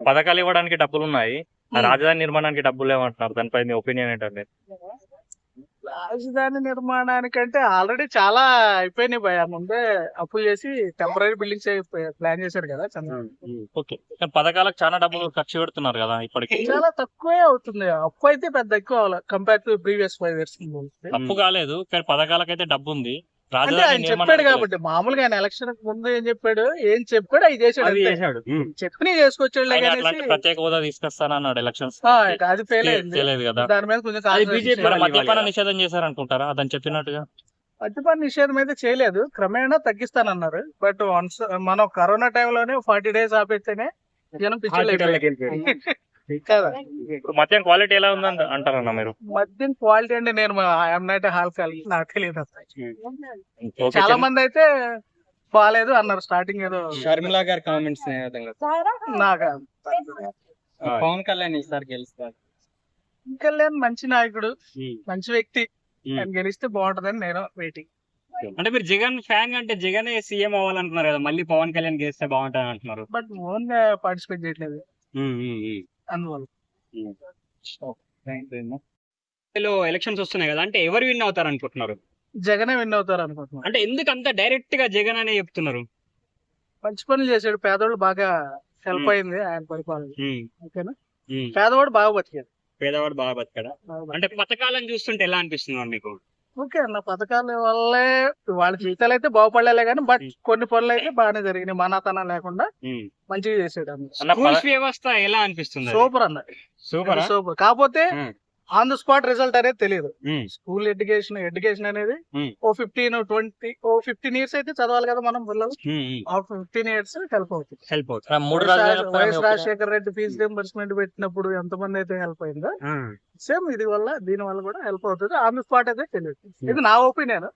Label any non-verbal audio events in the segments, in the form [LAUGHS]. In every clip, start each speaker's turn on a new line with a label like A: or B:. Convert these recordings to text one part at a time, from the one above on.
A: పథకాలు ఇవ్వడానికి డబ్బులు ఉన్నాయి. రాజధాని నిర్మాణానికి డబ్బులు ఏమంటున్నారు దానిపై మీ ఒపీనియన్ ఏంటంటే
B: రాజధాని నిర్మాణానికంటే ఆల్రెడీ చాలా అయిపోయినాయి భయ ముందే అప్పులు చేసి టెంపరీ బిల్డింగ్స్ ప్లాన్ చేశారు కదా చంద్రబాబు
A: ఓకే. పథకాలకు చాలా డబ్బులు ఖర్చు పెడుతున్నారు కదా ఇప్పటికి.
B: చాలా తక్కువే అవుతుంది. అప్పు అయితే పెద్ద ఎక్కువ compare to previous five years
A: తప్పు కాలేదు. కానీ పథకాలకైతే డబ్బు ఉంది
B: అంటే ఆయన చెప్పాడు కాబట్టి మామూలుగా ఆయన ఎలక్షన్ ముందు ఏం చెప్పాడు? ఏం చెప్పాడు చేశాడు
A: అది
B: అంతే.
A: చేశాడు.
B: చెప్పిన చేసుకొచ్చాడు
A: ప్రత్యేక హోదా తీసుకొస్తానన్నాడు ఎలక్షన్స్
B: అది
A: తెలియదు కదా.
B: దాని మీద కొంచెం.
A: మద్యపాన నిషేధం చేశారనుకుంటారా? అదని చెప్పినట్టుగా.
B: మద్యపాన నిషేధం అయితే చేయలేదు. క్రమేణా తగ్గిస్తానన్నారు. బట్ వన్స్ మనం కరోనా టైంలోనే ఫార్టీ డేస్ ఆపేస్తేనే జనం పిచ్చిలు [LAUGHS] కదా
A: ఇప్పుడు మద్యం క్వాలిటీ ఎలా ఉందని అంటారన్న మీరు?
B: మద్యం క్వాలిటీ అంటే నేను ఐఎమ్ నాట్ హాల్ నాకు తెలియదు అసలు. చాలా మంది అయితే బాగాలేదు అన్నారు స్టార్టింగ్ ఏదో
C: షర్మిలా గారి కామెంట్స్
B: నాకు
C: పవన్ కళ్యాణ్ ఈసారి గెలుస్తారు
B: కళ్యాణ్ మంచి నాయకుడు మంచి వ్యక్తి. ఆయన గెలిస్తే బాగుంటదని నేను వెయిటింగ్
C: అంటే మీరు జగన్ ఫ్యాన్ అంటే జగన్ సీఎం అవ్వాలంటున్నారు కదా మళ్ళీ పవన్ కళ్యాణ్ గెలిస్తే బాగుంటుంది అంటున్నారు.
B: బట్ ఓన్ పార్టిసిపేట్ చేయట్లేదు. అందువల్ల.
C: ఎలక్షన్స్ వస్తున్నాయి కదా. అంటే ఎవరు విన్ అవుతారు అనుకుంటున్నారు
B: జగనే విన్ అవుతారు అనుకుంటున్నాను
C: అంటే ఎందుకు అంత డైరెక్ట్గా జగన్ అనే చెప్తున్నారు?
B: మంచి పనులు చేశాడు. పేదవాళ్ళు బాగా హెల్ప్ అయింది ఆయన పరిపాలన. ఓకేనా. పేదవాడు బాగా బతికాడు.
C: పేదవాడు బాగా బతకడా?
B: బాగా బతికాడు.
C: అంటే పథకాలను చూస్తుంటే ఎలా అనిపిస్తుంది మీకు?
B: ఓకే అన్న పథకాల వల్లే వాళ్ళ జీవితాలు అయితే బాగుపడలే కానీ బట్. కొన్ని పనులు అయితే బాగానే జరిగినాయి మనాతనం లేకుండా. మంచిగా చేసాడు అన్న
C: స్కూల్స్ వ్యవస్థ ఎలా అనిపిస్తుంది
B: సూపర్ అన్న
C: సూపర్
B: సూపర్ కాకపోతే. ఆన్ ద స్పాట్ రిజల్ట్ అనేది తెలియదు స్కూల్ ఎడ్యుకేషన్ ఎడ్యుకేషన్ అనేది. ఓ ఫిఫ్టీన్ ట్వంటీ ఓ ఫిఫ్టీన్ ఇయర్స్ అయితే చదవాలి కదా మనం పిల్లలు. ఆ ఫిఫ్టీన్ ఇయర్స్ హెల్ప్ అవుతుంది.
C: హెల్ప్ అవుతుంది.
B: YS? Rajasekhara Reddy fee reimbursement పెట్టినప్పుడు ఎంతమంది అయితే హెల్ప్ అయిందో సేమ్ ఇది వల్ల దీని వల్ల కూడా హెల్ప్ అవుతుంది. ఆన్ ద స్పాట్ అయితే తెలియదు ఇది నా ఒపీనియన్.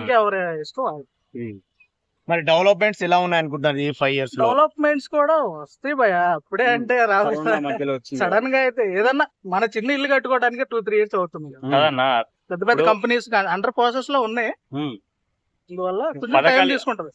B: ఇంకా ఎవరి ఇష్టం.
D: మరి డెవలప్మెంట్స్ ఎలా ఉన్నాయి అనుకుంటున్నారు ఈ ఫైవ్ ఇయర్స్లో?
B: డెవలప్మెంట్స్ కూడా వస్తాయి భయ అప్పుడే అంటే సడన్గా అయితే ఏదన్నా మన చిన్న ఇల్లు కట్టుకోవడానికి టూ త్రీ ఇయర్స్ అవుతుంది పెద్ద పెద్ద కంపెనీస్ అండర్ ప్రాసెస్లో ఉన్నాయి. అందువల్ల కొంచెం టైం తీసుకుంటది.